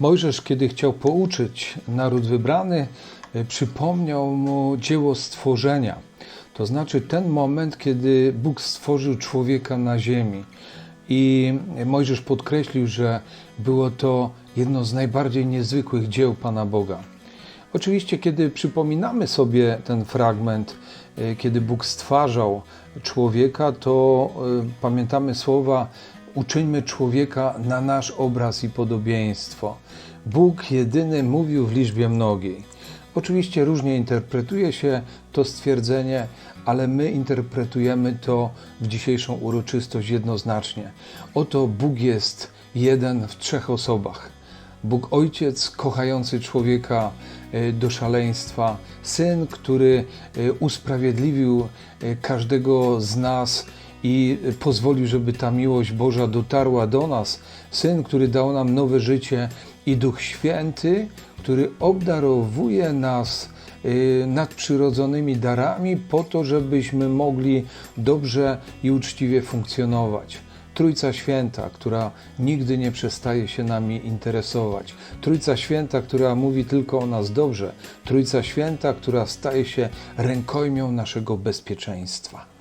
Mojżesz, kiedy chciał pouczyć naród wybrany, e, przypomniał mu dzieło stworzenia. To znaczy ten moment, kiedy Bóg stworzył człowieka na ziemi. I Mojżesz podkreślił, że było to jedno z najbardziej niezwykłych dzieł Pana Boga. Oczywiście, kiedy przypominamy sobie ten fragment, e, kiedy Bóg stwarzał człowieka, to e, pamiętamy słowa: Uczyńmy człowieka na nasz obraz i podobieństwo. Bóg jedyny mówił w liczbie mnogiej. Oczywiście różnie interpretuje się to stwierdzenie, ale my interpretujemy to w dzisiejszą uroczystość jednoznacznie. Oto Bóg jest jeden w trzech osobach. Bóg Ojciec kochający człowieka e, do szaleństwa, Syn, który e, usprawiedliwił e, każdego z nas i pozwolił, żeby ta miłość Boża dotarła do nas, Syn, który dał nam nowe życie i Duch Święty, który obdarowuje nas nadprzyrodzonymi darami po to, żebyśmy mogli dobrze i uczciwie funkcjonować. Trójca Święta, która nigdy nie przestaje się nami interesować. Trójca Święta, która mówi tylko o nas dobrze. Trójca Święta, która staje się rękojmią naszego bezpieczeństwa.